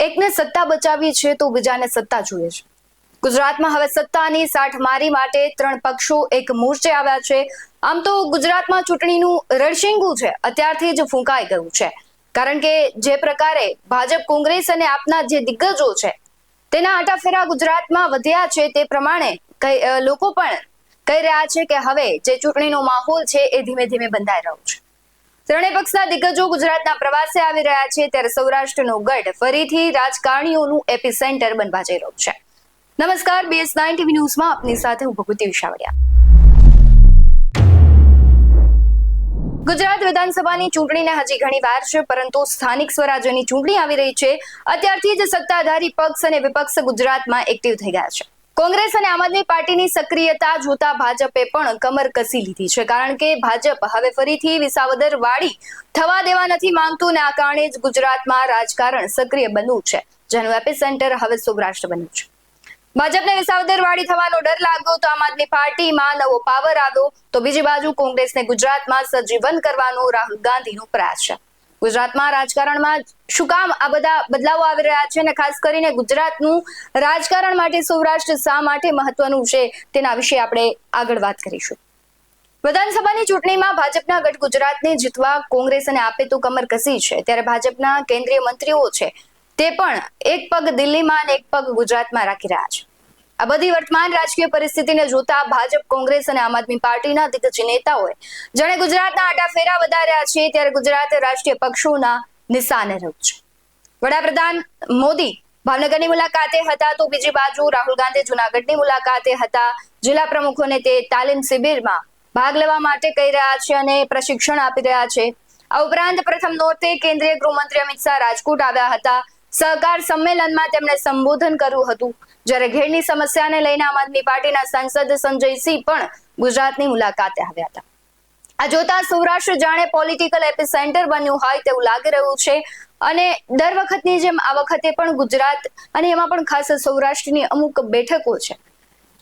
એકને સત્તા બચાવી છે તો બીજાને સત્તા જોઈએ છે. ગુજરાતમાં હવે સત્તાની સાઠ મારી માટે ત્રણ પક્ષો એક મોરચે આવ્યા છે. આમ તો ગુજરાતમાં ચૂંટણીનું રણશીંગું છે. અત્યારથી જ ફૂંકાઈ ગયું છે. કારણ કે જે પ્રકારે ભાજપ, કોંગ્રેસ અને આપના જે દિગ્ગજો છે, તેના આટાફેરા ગુજરાતમાં વધ્યા છે તે પ્રમાણે લોકો પણ કહી રહ્યા છે કે હવે જે ચૂંટણીનો માહોલ છે એ ધીમે ધીમે બંધાઈ રહ્યો છે. ત્રણેય પક્ષના દિગ્ગજો ગુજરાતના પ્રવાસે આવી રહ્યા છે ત્યારે સૌરાષ્ટ્રનો ગઢ ફરીથી રાજકારણીઓનું એપી સેન્ટર બનવા જઈ રહ્યું છે. નમસ્કાર બીએસ નાઇન ટીવી ન્યૂઝમાં આપની સાથે હું ભગવતી વિશાવડિયા. ગુજરાત વિધાનસભાની ચૂંટણીને હજી ઘણી વાર છે, પરંતુ સ્થાનિક સ્વરાજ્યની ચૂંટણી આવી રહી છે. અત્યારથી જ સત્તાધારી પક્ષ અને વિપક્ષ ગુજરાતમાં એક્ટિવ થઈ ગયા છે. કોંગ્રેસ અને આમ આદમી પાર્ટીની સક્રિયતા જોતા ભાજપે પણ કમર કસી લીધી છે. કારણ કે ભાજપ હવે ફરીથી વિસાવદર વાળી થવા દેવા નથી માંગતું અને આ કારણે જ ગુજરાતમાં રાજકારણ સક્રિય બન્યું છે. જેનું એપી સેન્ટર હવે સૌરાષ્ટ્ર બન્યું છે. ભાજપને વિસાવદર વાળી થવાનો ડર લાગ્યો તો આમ આદમી પાર્ટીમાં નવો પાવર આવ્યો તો બીજી બાજુ કોંગ્રેસને ગુજરાતમાં સજીવન કરવાનો રાહુલ ગાંધીનો પ્રયાસ છે. ગુજરાતમાં રાજકારણમાં શું કામ આ બધા બદલાવો આવી રહ્યા છે અને ખાસ કરીને ગુજરાતનું રાજકારણ માટે સૌરાષ્ટ્ર શા માટે મહત્વનું છે તેના વિશે આપણે આગળ વાત કરીશું. વિધાનસભાની ચૂંટણીમાં ભાજપના ગઢ ગુજરાતને જીતવા કોંગ્રેસ અને આપે તો કમર કસી છે. ત્યારે ભાજપના કેન્દ્રીય મંત્રીઓ છે તે પણ એક પગ દિલ્હીમાં અને એક પગ ગુજરાતમાં રાખી રહ્યા છે. આ બધી વર્તમાન રાજકીય પરિસ્થિતિને જોતા ભાજપ, કોંગ્રેસ અને આમ આદમી પાર્ટીના દિગ્ગજ નેતાઓએ જેણે ગુજરાતના આટા ફેરા વધાર્યા છે ત્યારે ગુજરાત રાષ્ટ્રીય પક્ષોના નિશાને રહ્યું છે. વડાપ્રધાન મોદી ભાવનગરની મુલાકાતે હતા તો બીજી બાજુ રાહુલ ગાંધી જુનાગઢની મુલાકાતે હતા. જિલ્લા પ્રમુખોને તે તાલીમ શિબિરમાં ભાગ લેવા માટે કહી રહ્યા છે અને પ્રશિક્ષણ આપી રહ્યા છે. આ ઉપરાંત પ્રથમ નોર્તે કેન્દ્રીય ગૃહમંત્રી અમિત શાહ રાજકોટ આવ્યા હતા. સહકાર સંમેલનમાં તેમણે સંબોધન કર્યું હતું. જ્યારે ઘેડની સમસ્યાને લઈને આમ આદમી પાર્ટીના સાંસદ સંજયસિંહ પણ ગુજરાતની મુલાકાતે આવ્યા હતા. આ જોતા સૌરાષ્ટ્ર જાણે પોલિટિકલ એપિસેન્ટર બન્યું હોય તેવું લાગી રહ્યું છે. અને દર વખતની જેમ આ વખતે પણ ગુજરાત અને એમાં પણ ખાસ સૌરાષ્ટ્રની અમુક બેઠકો છે.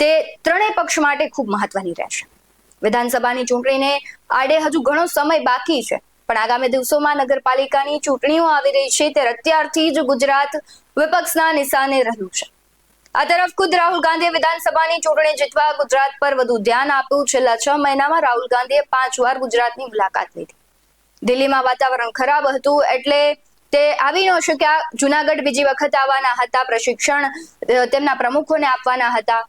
તે ત્રણેય પક્ષ માટે ખૂબ મહત્વની રહેશે. વિધાનસભાની ચૂંટણીને આડે હજુ ઘણો સમય બાકી છે. પણ આગામી દિવસોમાં નગરપાલિકાની ચૂંટણીઓ આવી રહી છે ત્યારે અત્યારથી જ ગુજરાત વિપક્ષના નિશાને રહ્યું છે. આ તરફ ખુદ રાહુલ ગાંધીએ વિધાનસભાની ચૂંટણી જીતવા ગુજરાત પર વધુ ધ્યાન આપ્યું. છેલ્લા છ મહિનામાં રાહુલ ગાંધીએ પાંચ વાર ગુજરાતની મુલાકાત લીધી. દિલ્હીમાં વાતાવરણ ખરાબ હતું એટલે તે આવી ન શક્યા. જુનાગઢ બીજી વખત આવવાના હતા. પ્રશિક્ષણ તેમના પ્રમુખોને આપવાના હતા.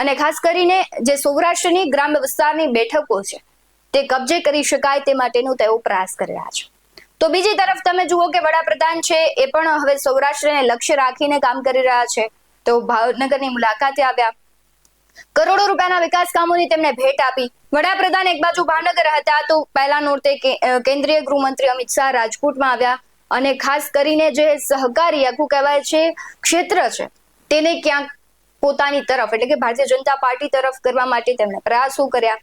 અને ખાસ કરીને જે સૌરાષ્ટ્રની ગ્રામ્ય વિસ્તારની બેઠકો છે તે કબજે કરી શકાય તે માટેનો તેઓ પ્રયાસ કરી રહ્યા છે. તો બીજી તરફ તમે જુઓ કે વડાપ્રધાન છે, એ પણ હવે સૌરાષ્ટ્રને લક્ષ્ય રાખીને કામ કરી રહ્યા છે. તેઓ ભાવનગરની મુલાકાતે આવ્યા. કરોડો રૂપિયાના વિકાસ કામોની તેમણે ભેટ આપી. વડાપ્રધાન એક બાજુ ભાવનગર હતા તો પહેલા નોરતે કેન્દ્રીય ગૃહમંત્રી અમિત શાહ રાજકોટમાં આવ્યા. અને ખાસ કરીને જે સહકારી આખું કહેવાય છે, ક્ષેત્ર છે, તેને ક્યાંક પોતાની તરફ એટલે કે ભારતીય જનતા પાર્ટી તરફ કરવા માટે તેમણે પ્રયાસો કર્યા.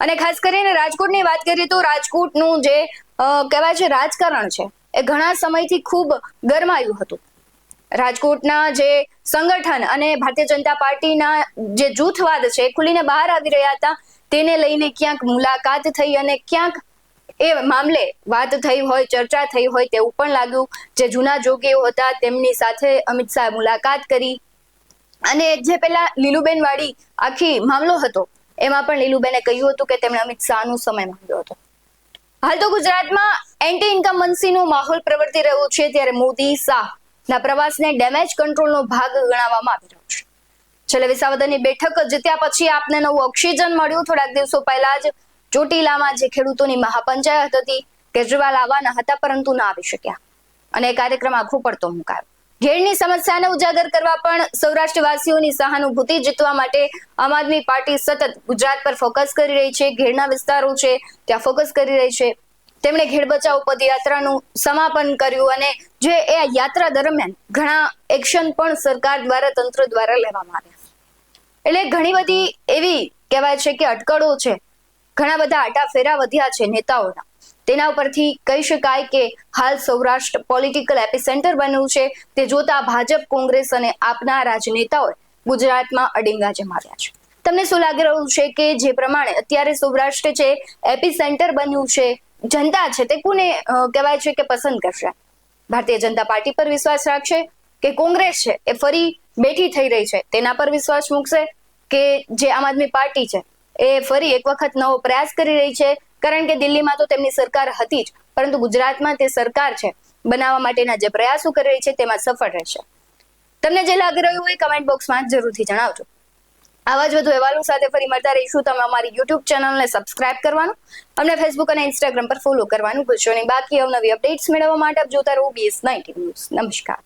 અને ખાસ કરીને રાજકોટની વાત કરીએ તો રાજકોટનું જે કહેવાય છે રાજકારણ છે, એ ઘણા સમયથી ખૂબ ગરમાયું હતું. રાજકોટના જે સંગઠન અને ભારતીય જનતા પાર્ટીના જે જૂથવાદ છે ખુલીને બહાર આવી રહ્યા હતા. તેને લઈને ક્યાંક મુલાકાત થઈ અને ક્યાંક એ મામલે વાત થઈ હોય, ચર્ચા થઈ હોય તેવું પણ લાગ્યું. જે જૂના જોગીઓ હતા તેમની સાથે અમિત શાહે મુલાકાત કરી. અને જે પેલા લીલુબેન વાળી આખી મામલો હતો એમાં પણ લીલુબેને કહ્યું હતું કે તેમણે અમિત શાહનો સમય માંગ્યો હતો. હાલ તો ગુજરાતમાં એન્ટી ઇન્કમન્સીનો માહોલ પ્રવર્તી રહ્યો છે ત્યારે મોદી શાહ ના પ્રવાસને ડેમેજ કંટ્રોલનો ભાગ ગણાવવામાં આવી રહ્યો છે. છેલ્લે વિસાવદરની બેઠક જીત્યા પછી આપને નવું ઓક્સિજન મળ્યું. થોડાક દિવસો પહેલા જ ચોટીલામાં જે ખેડૂતોની મહાપંચાયત હતી, કેજરીવાલ આવવાના હતા, પરંતુ ના આવી શક્યા. અને એ કાર્યક્રમ આખો પડતો મુકાયો. ઘેડની સમસ્યાને ઉજાગર કરવા પણ સૌરાષ્ટ્રવાસીઓની સહાનુભૂતિ જીતવા માટે આમ આદમી પાર્ટી સતત ગુજરાત પર ફોકસ કરી રહી છે. ઘેડના વિસ્તારો છે, ત્યાં ફોકસ કરી રહી છે. તેમણે ઘેડ બચાવ પદયાત્રાનું સમાપન કર્યું અને જે એ યાત્રા દરમિયાન ઘણા એક્શન પણ સરકાર દ્વારા, તંત્ર દ્વારા લેવામાં આવ્યા. એટલે ઘણી બધી એવી કહેવાય છે કે અટકળો છે. ઘણા બધા આટા ફેરા વધ્યા છે નેતાઓના. તેના ઉપરથી કહી શકાય કે હાલ સૌરાષ્ટ્ર પોલિટિકલ એપિસેન્ટર બન્યું છે. તે જોતા ભાજપ, કોંગ્રેસ અને આપના રાજનેતાઓએ ગુજરાતમાં અડિંગા જમાવ્યા છે. તમને શું લાગી રહ્યું છે કે જે પ્રમાણે અત્યારે સૌરાષ્ટ્ર છે એપિસેન્ટર બન્યું છે, જનતા છે તે કોને કહેવાય છે કે પસંદ કરશે? ભારતીય જનતા પાર્ટી પર વિશ્વાસ રાખશે કે કોંગ્રેસ છે એ ફરી બેઠી થઈ રહી છે? તેના પર વિશ્વાસ મૂકશે કે જે આમ આદમી પાર્ટી છે એ ફરી એક વખત નવો પ્રયાસ કરી રહી છે? કારણ કે દિલ્હીમાં તો તેમની સરકાર હતી જ, પરંતુ ગુજરાતમાં તે સરકાર છે. બનાવવા માટેના જે પ્રયાસો કરી રહી છે, તેમાં સફળ રહેશે. તમને જે લાગી રહ્યું હોય કમેન્ટ બોક્સમાં જરૂરથી જણાવજો. આવા જ વધુ અહેવાલો સાથે ફરી મળતા રહીશું. તમે અમારી યુટ્યુબ ચેનલને સબસ્ક્રાઇબ કરવાનું, અમને ફેસબુક અને ઇન્સ્ટાગ્રામ પર ફોલો કરવાનું ભૂલશો નહીં. બાકી અવનવી અપડેટ્સ મેળવવા માટે આપ જોતા રહો બીએસ નાઇન્ટી ન્યૂઝ નમસ્કાર.